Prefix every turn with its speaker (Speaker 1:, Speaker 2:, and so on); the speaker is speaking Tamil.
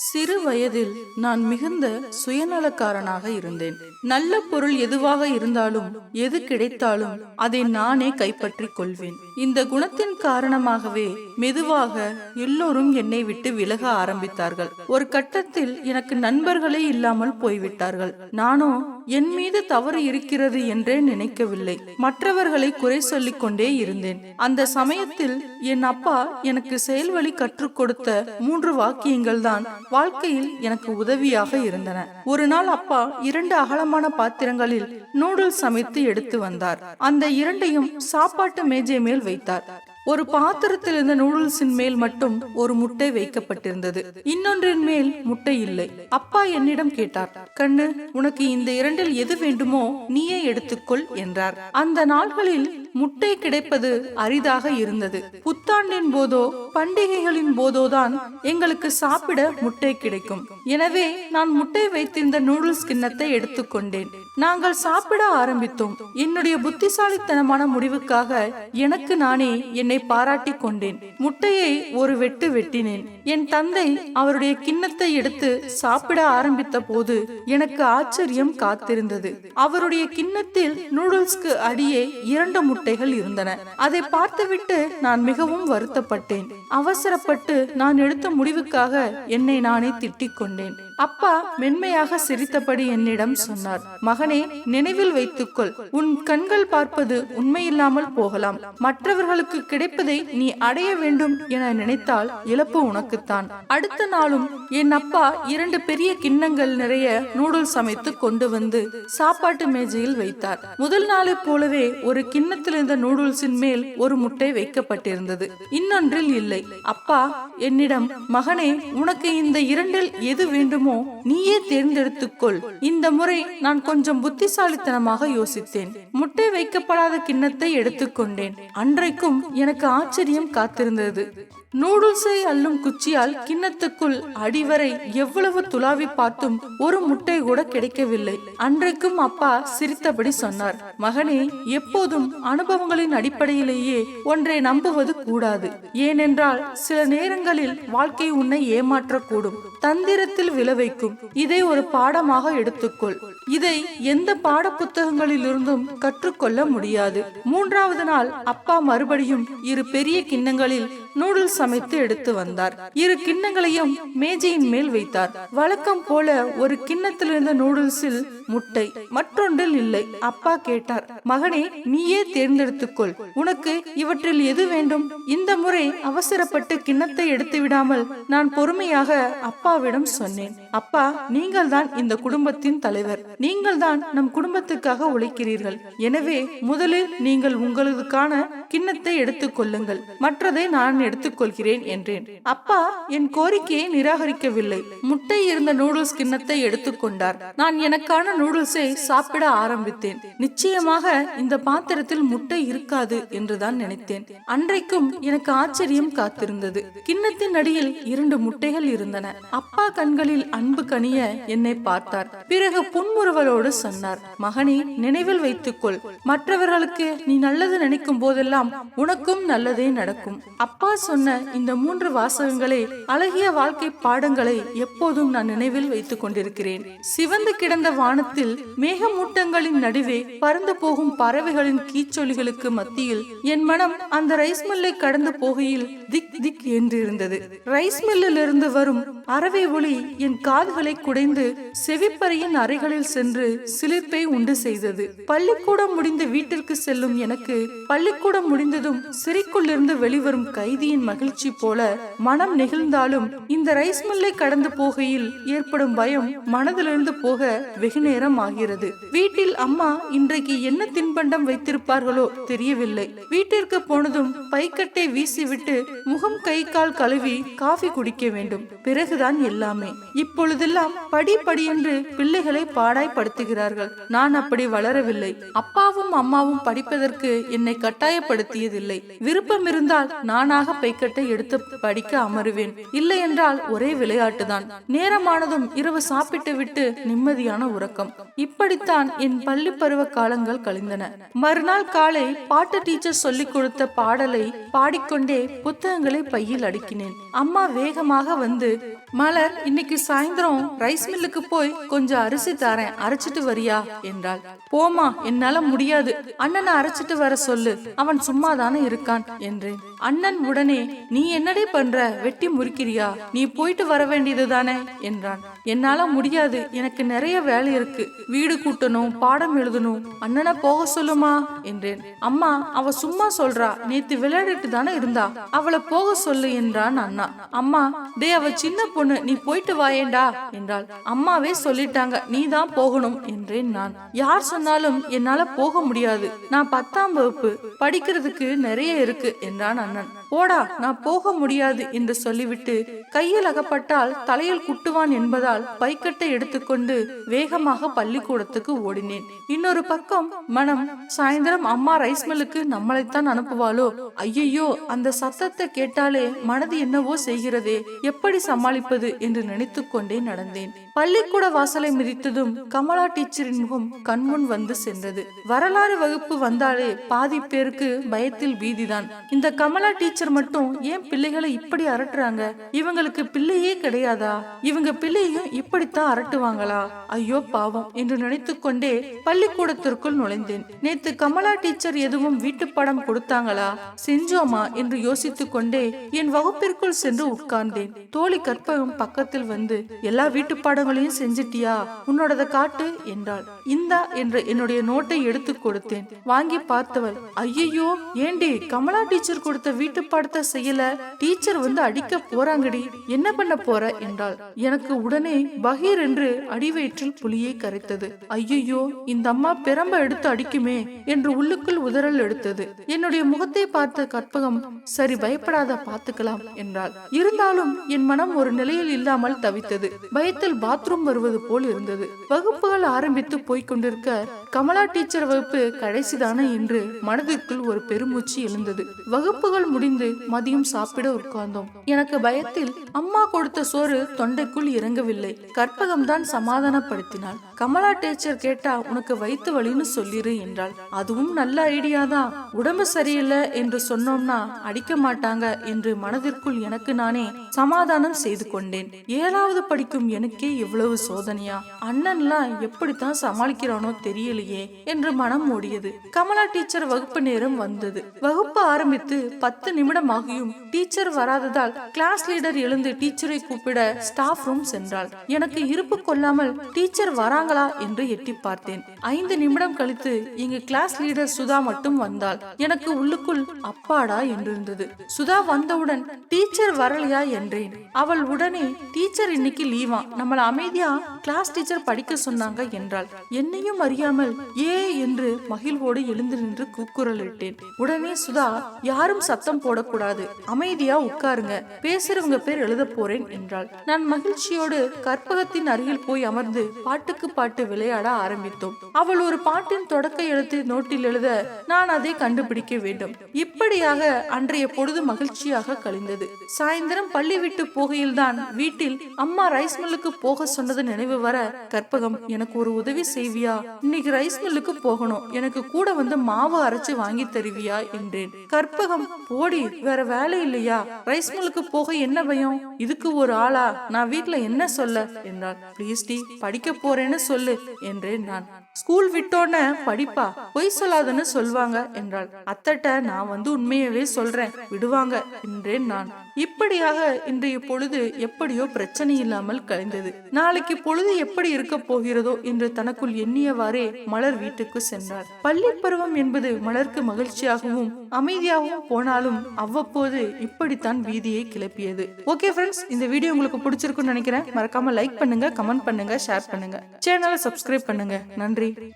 Speaker 1: சிறு வயதில் நான் மிகுந்த சுயநலக்காரனாக இருந்தேன். நல்ல பொருள் எதுவாக இருந்தாலும் எது கிடைத்தாலும் அதை நானே கைப்பற்றிக் கொள்வேன். இந்த குணத்தின் காரணமாகவே மெதுவாக எல்லோரும் என்னை விட்டு விலக ஆரம்பித்தார்கள். ஒரு கட்டத்தில் எனக்கு நண்பர்களே இல்லாமல் போய்விட்டார்கள். நானோ என் மீது தவறு இருக்கிறது என்றே நினைக்கவில்லை. மற்றவர்களை குறை சொல்லிக் கொண்டே இருந்தேன். அந்த சமயத்தில் என் அப்பா எனக்கு செயல்வழி கற்றுக் கொடுத்த மூன்று வாக்கியங்கள் தான் வாழ்க்கையில் எனக்கு உதவியாக இருந்தன. ஒரு நாள் அப்பா இரண்டு அகலமான பாத்திரங்களில் நூடுல்ஸ் சமைத்து எடுத்து வந்தார். அந்த இரண்டையும் சாப்பாட்டு மேஜை மேல் வைத்தார். ஒரு பாத்திரத்தில் இருந்த நூடுல்ஸின் மேல் மட்டும் ஒரு முட்டை வைக்கப்பட்டிருந்தது. இன்னொன்றின் மேல் முட்டை இல்லை. அப்பா என்னிடம் கேட்டார் கண்ணு உனக்கு இந்த இரண்டில் எது வேண்டுமோ நீயே எடுத்துக்கொள் என்றார். அந்த நாள்களில் முட்டை கிடைப்பது அரிதாக இருந்தது. புத்தாண்டின் போதோ பண்டிகைகளின் போதோதான் எங்களுக்கு சாப்பிட முட்டை கிடைக்கும். எனவே நான் முட்டை வைத்திருந்த நூடுல்ஸ் கிண்ணத்தை எடுத்துக்கொண்டேன். நாங்கள் சாப்பிட ஆரம்பித்தோம். என்னுடைய புத்திசாலித்தனமான முடிவுக்காக எனக்கு நானே என்னை பாராட்டி கொண்டேன். முட்டையை ஒரு வெட்டு வெட்டினேன். என் தந்தை அவருடைய கிண்ணத்தை எடுத்து சாப்பிட ஆரம்பித்த போது எனக்கு ஆச்சரியம் காத்திருந்தது. அவருடைய கிண்ணத்தில் நூடுல்ஸ்க்கு அடியே இரண்டு முட்டைகள் இருந்தன. அதை பார்த்துவிட்டு நான் மிகவும் வருத்தப்பட்டேன். அவசரப்பட்டு நான் எடுத்த முடிவுக்காக என்னை நானே திட்டிக் கொண்டேன். அப்பா மென்மையாக சிரித்தபடி என்னிடம் சொன்னார் மகனே நினைவில் வைத்துக்கொள். உன் கண்கள் பார்ப்பது உண்மையில்லாமல் போகலாம். மற்றவர்களுக்கு கிடைப்பதை நீ அடைய வேண்டும் என நினைத்தால் இழப்பு உனக்குத்தான். அடுத்த நாளும் என் அப்பா இரண்டு பெரிய கிண்ணங்கள் நிறைய நூடுல்ஸ் சமைத்து கொண்டு வந்து சாப்பாட்டு மேஜையில் வைத்தார். முதல் நாளைப் போலவே ஒரு கிண்ணத்தில் இருந்த நூடுல்ஸின் மேல் ஒரு முட்டை வைக்கப்பட்டிருந்தது. இன்னொன்றில் இல்லை. அப்பா என்னிடம் மகனே உனக்கு இந்த இரண்டில் எது வேண்டுமோ நீயே தேர்ந்தெடுத்துக்கொள். இந்த முறை நான் கொஞ்சம் புத்திசாலித்தனமாக யோசித்தேன். முட்டை வைக்கப்படாத கிண்ணத்தை எடுத்துக்கொண்டேன். அன்றைக்கும் எனக்கு ஆச்சரியம் காத்திருந்தது. நூடுல்ஸை அள்ளும் குச்சியால் கிண்ணத்துக்குள் அடிவரை எவ்வளவு துளாவி பார்த்தும் ஒரு முட்டை கூட கிடைக்கவில்லை. அன்றைக்கும் அப்பா சிரித்தபடி சொன்னார் மகனே எப்போதும் அனுபவங்களின் அடிப்படையிலேயே ஒன்றை நம்புவது கூடாது. ஏனென்றால் சில நேரங்களில் வாழ்க்கை உன்னை ஏமாற்றக்கூடும். தந்திரத்தில் விளைவைக்கும் இதை ஒரு பாடமாக எடுத்துக்கொள். இதை எந்த பாட புத்தகங்களிலிருந்தும் கற்றுக்கொள்ள முடியாது. மூன்றாவது நாள் அப்பா மறுபடியும் இரு பெரிய கிண்ணங்களில் நூடுல்ஸ் சமைத்து எடுத்து வந்தார். இரு கிண்ணங்களையும் மேஜையின் மேல் வைத்தார். வழக்கம் போல ஒரு கிண்ணத்தில் இருந்த நூடுல்ஸில் முட்டை மற்றொன்றில் இல்லை. அப்பா கேட்டார் மகனே நீயே தேர்ந்தெடுத்துக்கொள் உனக்கு இவற்றில் எது வேண்டும்? இந்த முறை அவசரப்பட்டு கிண்ணத்தை எடுத்து விடாமல் நான் பொறுமையாக அப்பாவிடம் சொன்னேன். அப்பா நீங்கள் தான் இந்த குடும்பத்தின் தலைவர். நீங்கள் தான் நம் குடும்பத்துக்காக உழைக்கிறீர்கள். எனவே முதலில் நீங்கள் உங்களுக்கான கிண்ணத்தை எடுத்துக் கொள்ளுங்கள். மற்றதை நான் எடுத்துக்கொள்கிறேன் என்றேன். அப்பா என் கோரிக்கையை நிராகரிக்கவில்லை. முட்டை இருந்த நூடுல்ஸ் கிண்ணத்தை எடுத்துக்கொண்டார். நான் எனக்கான நூடுல்ஸை சாப்பிட ஆரம்பித்தேன். நிச்சயமாக இந்த பாத்திரத்தில் முட்டை இருக்காது என்றுதான் நினைத்தேன். அன்றைக்கும் எனக்கு ஆச்சரியம் காத்திருந்தது. கிண்ணத்தின் அடியில் இரண்டு முட்டைகள் இருந்தன. அப்பா கண்களில் அன்பு கனிய என்னை பார்த்தார். பிறகு புன்முறுவலோடு சொன்னார் மகனே நினைவில் வைத்துக்கொள். மற்றவர்களுக்கு நீ நல்லது நினைக்கும் போதெல்லாம் உனக்கும் நல்லதே நடக்கும். அப்பா அப்பா சொன்ன இந்த மூன்று வாசகங்களை அழகிய வாழ்க்கை பாடங்களை எப்போதும் நான் நினைவில் வைத்துக் கொண்டிருக்கிறேன். சிவந்து கிடந்த வானத்தில் மேகமூட்டங்களின் நடுவே பறந்து போகும் பறவைகளின் கீச்சொலிகளுக்கு மத்தியில் என் மனம் அந்த ரைஸ் மில்லை கடந்து போகையில் திக் திக் என்றிருந்தது. ரைஸ் மில்லில் இருந்து வரும் அறவை ஒளி என் காதுகளை குடைந்து செவிப்பறையின் அறைகளில் சென்று சிலிர்ப்பை உண்டு செய்தது. பள்ளிக்கூடம் முடிந்து வீட்டிற்கு செல்லும் எனக்கு பள்ளிக்கூடம் முடிந்ததும் சிறைக்குள்ளிருந்து வெளிவரும் கை செய்தியின் மகிழ்ச்சி போல மனம் நெகிழ்ந்தாலும் இந்த ரைஸ் மில்லை கடந்து போகையில் ஏற்படும் பயம் மனதிலிருந்து போக வெகு நேரம் ஆகிறது. வீட்டில் அம்மா இன்றைக்கு என்ன தின்பண்டம் வைத்திருப்பார்களோ தெரியவில்லை. வீட்டிற்கு போனதும் பைக்கட்டை வீசிவிட்டு முகம் கை கால் கழுவி காஃபி குடிக்க வேண்டும். பிறகுதான் எல்லாமே. இப்பொழுதெல்லாம் படி படியென்று பிள்ளைகளை பாடாய்படுத்துகிறார்கள் நான் அப்படி வளரவில்லை. அப்பாவும் அம்மாவும் படிப்பதற்கு என்னை கட்டாயப்படுத்தியதில்லை. விருப்பம் இருந்தால் நானாக பைக்கட்டை படிக்கட்டை எடுத்து படிக்க அமருவேன். இல்லை என்றால் ஒரே விளையாட்டுதான். நேரமானதும் இரவு சாப்பிட்டு விட்டு நிம்மதியான உறக்கம். இப்படித்தான் என் பள்ளி பருவ காலங்கள் கழிந்தன. மறுநாள் காலை பாட்டு டீச்சர் சொல்லிக் கொடுத்த பாடலை பாடிக்கொண்டே புத்தகங்களை பையில் அடுக்கினேன். அம்மா வேகமாக வந்து மலர் இன்னைக்கு சாயந்தரம் ரைஸ் மில்லுக்கு போய் கொஞ்சம் அரிசி தரேன். அரைச்சிட்டு வரியா? என்றாள். போமா என்னால முடியாது. அண்ணனை அரைச்சிட்டு வர சொல்லு. அவன் சும்மா தானே இருக்கான் என்றேன். அண்ணன் உடனே நீ என்னடே பண்ற? வெட்டி முறிக்கிறியா? நீ போயிட்டு வர வேண்டியது தானே என்றான். என்னால முடியாது. எனக்கு நிறைய வேலை இருக்கு. வீடு கூட்டணும் பாடம் எழுதணும். அண்ணனை போக சொல்லுமா? என்றேன். அம்மா அவ சும்மா சொல்றா. நேத்து விளையாடிட்டு தானே இருந்தா. அவளை போக சொல்லு என்றான் அண்ணா. அம்மா டே அவ சின்ன பொண்ணு. நீ போயிட்டு வாயேண்டா என்றாள். அம்மாவே சொல்லிட்டாங்க. நீ தான் போகணும் என்றேன் நான். யார் சொன்னாலும் என்னால போக முடியாது. நான் பத்தாம் வகுப்பு. படிக்கிறதுக்கு நிறைய இருக்கு என்றான் அண்ணன். ஓடா நான் போக முடியாது என்று சொல்லிவிட்டு கையில் அகப்பட்டால் தலையில் குட்டுவான் என்பதால் பைக்கட்டை எடுத்துக்கொண்டு வேகமாக பள்ளிக்கூடத்துக்கு ஓடினேன். இன்னொரு பக்கம் மனம் சாயந்தரம் அம்மா ரைஸ் மில்லுக்கு நம்மளைத்தான் அனுப்புவாளோ? ஐயையோ அந்த சத்தத்தை கேட்டாலே மனது என்னவோ செய்கிறதே எப்படி சமாளிப்பது? என்று நினைத்து கொண்டே நடந்தேன். பள்ளிக்கூட வாசலை மிதித்ததும் கமலா டீச்சரின் முகம் கண்முன் வந்து சென்றது. வரலாறு வகுப்பு வந்தாலே பாதி பேருக்கு பயத்தில் பீதிதான். இந்த கமலா டீச்சர் மட்டும் ஏன் பிள்ளைகளை இப்படி அரட்டுறாங்க? இவங்களுக்கு பிள்ளையே கிடையாதா? இவங்க பிள்ளையும் இப்படித்தான் அரட்டுவாங்களா? ஐயோ பாவம் என்று நினைத்து கொண்டே பள்ளிக்கூடத்திற்குள் நுழைந்தேன். நேத்து கமலா டீச்சர் எதுவும் வீட்டு படம் கொடுத்தாங்களா? செஞ்சோமா? என்று யோசித்துக் கொண்டே என் வகுப்பிற்குள் சென்று உட்கார்ந்தேன். தோழி கற்பகம் பக்கத்தில் வந்து எல்லா வீட்டு பாடங்களையும் செஞ்சிட்டியா? உன்னோடத காட்டு என்றாள். இந்தா என்று என்னுடைய நோட்டை எடுத்து கொடுத்தேன். வாங்கி பார்த்தவள் ஐயையோ ஏண்டி கமலா டீச்சர் கொடுத்த வீட்டு பாடத்தை செய்யல. டீச்சர் வந்து அடிக்க போறாங்கடி. என்ன பண்ண போற என்றாள். எனக்கு உடனே பகீர் என்று அடிவயிற்றில் புலியை கரைத்தது. ஐயையோ இந்த அம்மா பெரம்ப எடுத்து அடிக்குமே என்று உள்ளுக்குள் உதறல் எடுத்தது. என்னுடைய முகத்தை பார்த்த கற்பகம் சரி பயப்படாத பார்த்துக்கலாம் என்றாள். இருந்தாலும் என் மனம் ஒரு நிலையில் இல்லாமல் தவித்தது. பயத்தில் பாத்ரூம் வருவது போல் இருந்தது. வகுப்புகள் ஆரம்பித்து போய்க் கொண்டிருக்க கமலா டீச்சர் வகுப்பு கடைசிதான என்று மனதிற்குள் ஒரு பெருமூச்சு எழுந்தது. வகுப்புகள் முடிந்து மதியம் சாப்பிட உட்கார்ந்தோம். எனக்கு பயத்தில் அம்மா கொடுத்த சோறு தொண்டைக்குள் இறங்கவில்லை. கற்பகம் தான் சமாதானப்படுத்தினாள். கமலா டீச்சர் கேட்டா உனக்கு வயிற்று வலின்னு சொல்லிரு என்றாள். அதுவும் நல்ல ஐடியா தான். உடம்பு சரியில்லை என்று சொன்னோம்னா அடிக்க மாட்டாங்க என்று மனதிற்குள் எனக்கு நானே சமாதானம் செய்து கொண்டேன். ஏழாவது படிக்கும் எனக்கே இவ்வளவு சோதனையா? அண்ணன்லாம் எப்படித்தான் சமாளிக்கிறானோ தெரியலையே என்று மனம் ஓடியது கமலா டீச்சர் வகுப்பு நேரம் வந்தது. வகுப்பு ஆரம்பித்து பத்து நிமிடம் நிமிடம் ஆகியும் டீச்சர் வராததால் கிளாஸ் லீடர் எழுந்து டீச்சரை கூப்பிட ஸ்டாஃப் ரூம் சென்றாள். எனக்கு இருப்பு கொள்ளாமல் டீச்சர் வராங்களா என்று எட்டி பார்த்தேன். ஐந்து நிமிடம் கழித்து இங்கு கிளாஸ் லீடர் சுதா மட்டும் வந்தாள். எனக்கு உள்ளுக்குள் அப்பாடா என்றிருந்தது சுதா வந்தவுடன் டீச்சர் வரலையா என்றேன். அவள் உடனே டீச்சர் இன்னைக்கு லீவா நம்மள அமைதியா கிளாஸ் டீச்சர் படிக்க சொன்னாங்க என்றாள். என்னையும் அறியாமல் ஏ என்று மகிழ்வோடு எழுந்து நின்று கூக்குரலிட்டேன். உடனே சுதா யாரும் சத்தம் போட போடக்கூடாது. அமைதியா உட்காருங்க. பேசுறவங்க பேர் எழுத போறேன் என்றாள். நான் மகிழ்ச்சியோடு கற்பகத்தின் அருகில் போய் அமர்ந்து பாட்டுக்கு பாட்டு விளையாட ஆரம்பித்தோம். அவள் ஒரு பாட்டின் தொடக்க எழுத்து நோட்டில் எழுத நான் அதை கண்டுபிடிக்க வேண்டும். இப்படியாக அன்றைய பொழுது மகிழ்ச்சியாக கழிந்தது. சாயந்தரம் பள்ளி விட்டு போகையில்தான் வீட்டில் அம்மா ரைஸ் மில்லுக்கு போக சொன்னது நினைவு வர கற்பகம் எனக்கு ஒரு உதவி செய்வியா? இன்னைக்கு ரைஸ் மில்லுக்கு போகணும். எனக்கு கூட வந்து மாவு அரைச்சு வாங்கி தருவியா? என்றேன். கற்பகம் போடி வேற வேலை இல்லையா? ரைஸ் மில்லுக்கு போக என்ன பயம்? இதுக்கு ஒரு ஆளா? நான் வீட்டுல என்ன சொல்ல? என்றாள். ப்ளீஸ் டி படிக்க போறேன்னு சொல்லு என்றேன் நான். ஸ்கூல் விட்டோன்ன படிப்பா பொய் சொல்லாதன்னு சொல்வாங்க என்றாள். அத்தட்ட நான் வந்து உண்மையவே சொல்றேன் விடுவாங்க என்றேன் நான். இப்படியாக இன்றைய பொழுது எப்படியோ பிரச்சனை இல்லாமல் கழிந்தது நாளைக்கு பொழுது எப்படி இருக்க போகிறதோ என்று தனக்குள் எண்ணியவாறே மலர் வீட்டுக்கு சென்றார் பள்ளி பருவம் என்பது மலருக்கு மகிழ்ச்சியாகவும் அமைதியாகவும் போனாலும் அவ்வப்போது இப்படித்தான் வீதியை கிளப்பியது. ஓகே ஃப்ரெண்ட்ஸ் இந்த வீடியோ உங்களுக்கு பிடிச்சிருக்குன்னு நினைக்கிறேன். மறக்காம லைக் பண்ணுங்க கமெண்ட் பண்ணுங்க ஷேர் பண்ணுங்க. சேனலை சப்ஸ்கிரைப் பண்ணுங்க. நன்றி. நன்றி